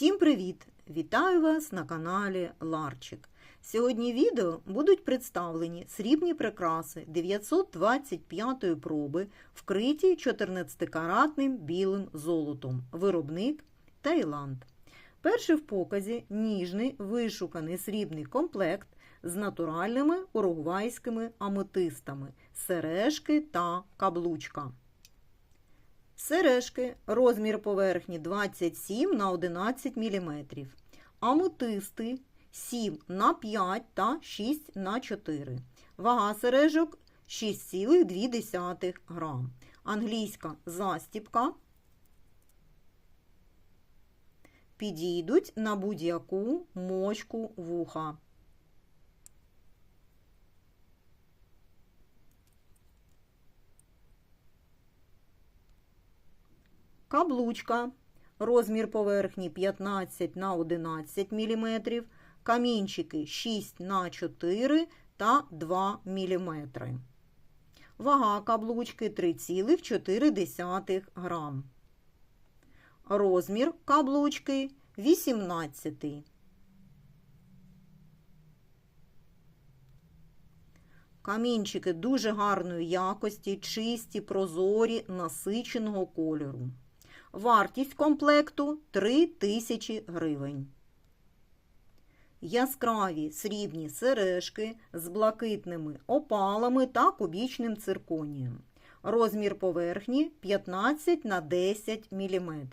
Всім привіт! Вітаю вас на каналі Ларчик. Сьогодні відео будуть представлені срібні прикраси 925-ї проби, вкриті 14-каратним білим золотом. Виробник Таїланд. Перший в показі ніжний вишуканий срібний комплект з натуральними уругвайськими аметистами, сережки та каблучка. Сережки розмір поверхні 27 на 11 мм. Аметисти 7 на 5 та 6 на 4. Вага сережок 6,2 грам. Англійська застіпка. Підійдуть на будь-яку мочку вуха. Каблучка. Розмір поверхні 15 на 11 мм. Камінчики 6 на 4 та 2 мм. Вага каблучки 3,4 грам. Розмір каблучки 18. Камінчики дуже гарної якості, чисті, прозорі, насиченого кольору. Вартість комплекту 3 тисячі гривень. Яскраві срібні сережки з блакитними опалами та кубічним цирконієм. Розмір поверхні 15 на 10 мм.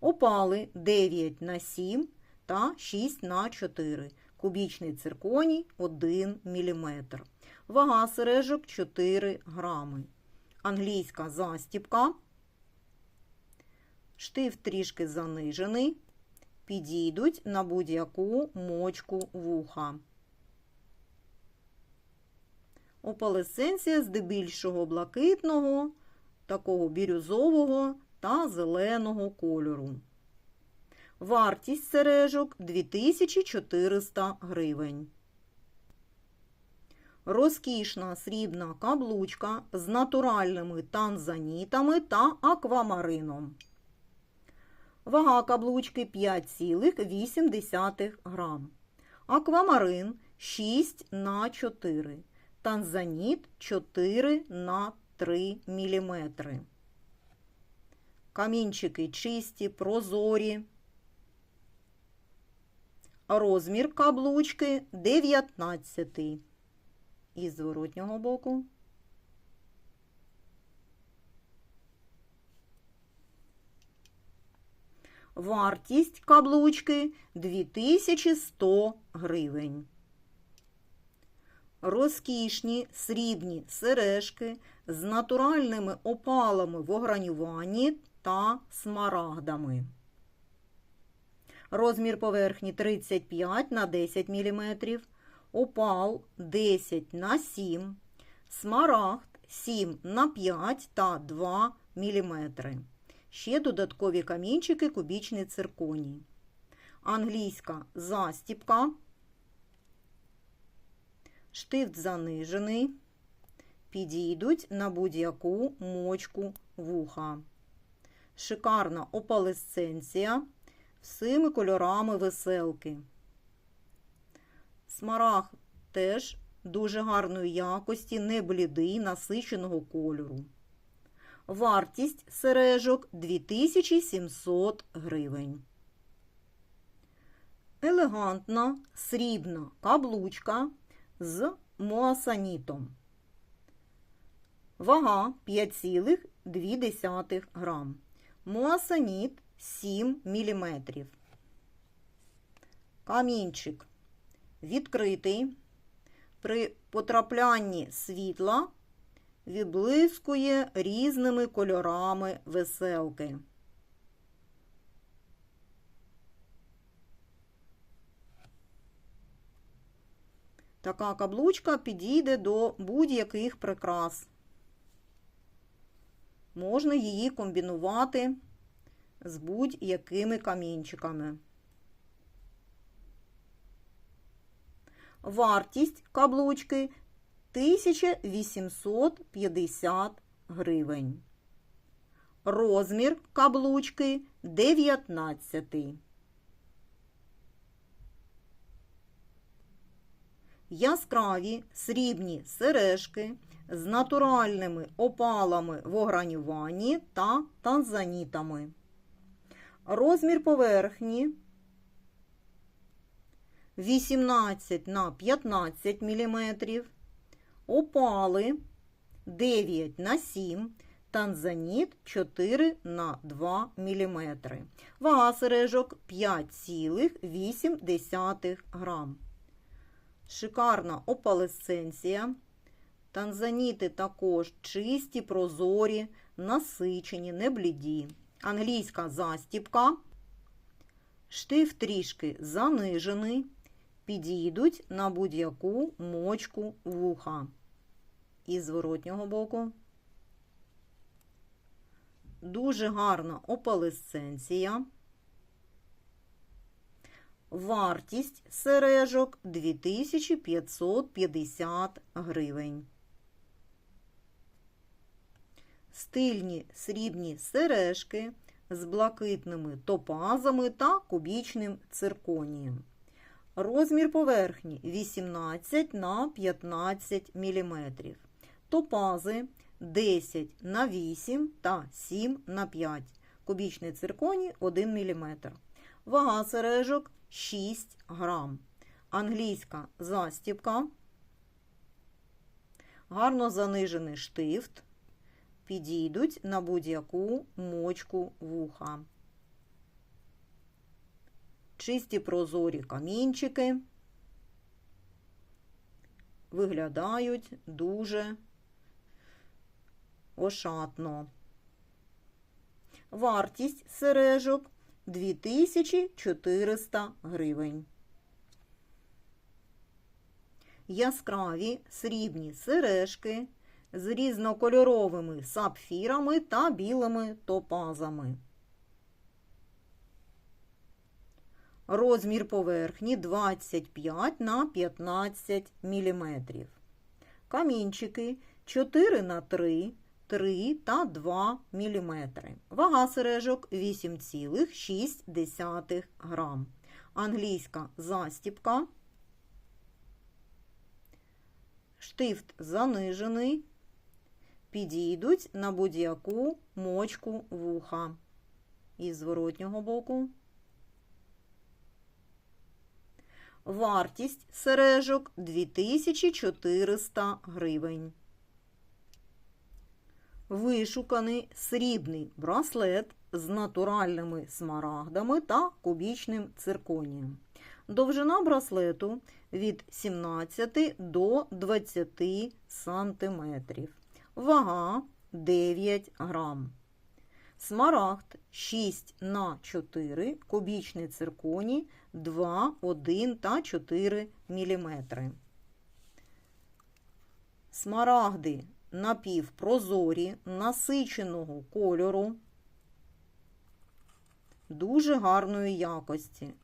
Опали 9 на 7 та 6 на 4 Кубічний цирконій 1 мм. Вага сережок 4 грами. Англійська застіпка. Штифт трішки занижений. Підійдуть на будь-яку мочку вуха. Опалесценція здебільшого блакитного, такого бірюзового та зеленого кольору. Вартість сережок 2400 гривень. Розкішна срібна каблучка з натуральними танзанітами та аквамарином. Вага каблучки 5,8 грам. Аквамарин 6 на 4. Танзаніт 4 на 3 мм. Камінчики чисті, прозорі. Розмір каблучки 19. Із зворотнього боку. Вартість каблучки 2100 гривень. Розкішні срібні сережки з натуральними опалами в огранюванні та смарагдами. Розмір поверхні 35 на 10 мм, опал 10 на 7 смарагд 7 на 5 та 2 мм. Ще додаткові камінчики кубічний цирконій. Англійська застіпка. Штифт занижений. Підійдуть на будь-яку мочку вуха. Шикарна опалесценція всіми кольорами веселки. Смарагд теж дуже гарної якості, не блідий, насиченого кольору. Вартість сережок 2700 гривень. Елегантна срібна каблучка з моасанітом. Вага 5,2 грам. Моасаніт 7 мм. Камінчик відкритий. При потраплянні світла відблискує різними кольорами веселки. Така каблучка підійде до будь-яких прикрас. Можна її комбінувати з будь-якими камінчиками. Вартість каблучки 1850 гривень. Розмір каблучки 19. Яскраві срібні сережки з натуральними опалами в огранюванні та танзанітами. Розмір поверхні 18 на 15 мм опали 9 на 7 танзаніт 4 на 2 мм. Вага сережок 5,8 грам. Шикарна опалесценція. Танзаніти також чисті, прозорі, насичені, не бліді. Англійська застіпка. Штиф трішки занижений. Підійдуть на будь-яку мочку вуха. І зворотнього боку. Дуже гарна опалесценція. Вартість сережок 2550 гривень. Стильні срібні сережки з блакитними топазами та кубічним цирконієм. Розмір поверхні 18 на 15 мм. Топази 10 на 8 та 7 на 5. Кубічний цирконій 1 мм. Вага сережок 6 грам. Англійська застіпка. Гарно занижений штифт. Підійдуть на будь-яку мочку вуха. Чисті прозорі камінчики. Виглядають дуже ошатно. Вартість сережок 2400 гривень. Яскраві срібні сережки з різнокольоровими сапфірами та білими топазами. Розмір поверхні 25 на 15 мм. Камінчики 4 на 3 3 та 2 мм. Вага сережок 8,6 грам. Англійська застіпка. Штифт занижений. Підійдуть на будь-яку мочку вуха. Із зворотнього боку. Вартість сережок 2400 гривень. Вишуканий срібний браслет з натуральними смарагдами та кубічним цирконієм. Довжина браслету від 17 до 20 сантиметрів. Вага 9 грам. Смарагд 6 на 4, кубічний цирконій 2, 1 та 4 мм. Смарагди напівпрозорі, насиченого кольору, дуже гарної якості.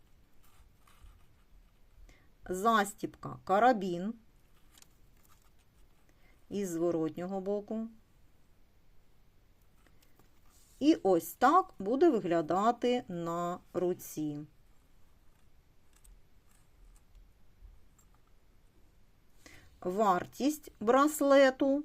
Застіпка карабін із зворотнього боку. І ось так буде виглядати на руці. Вартість браслету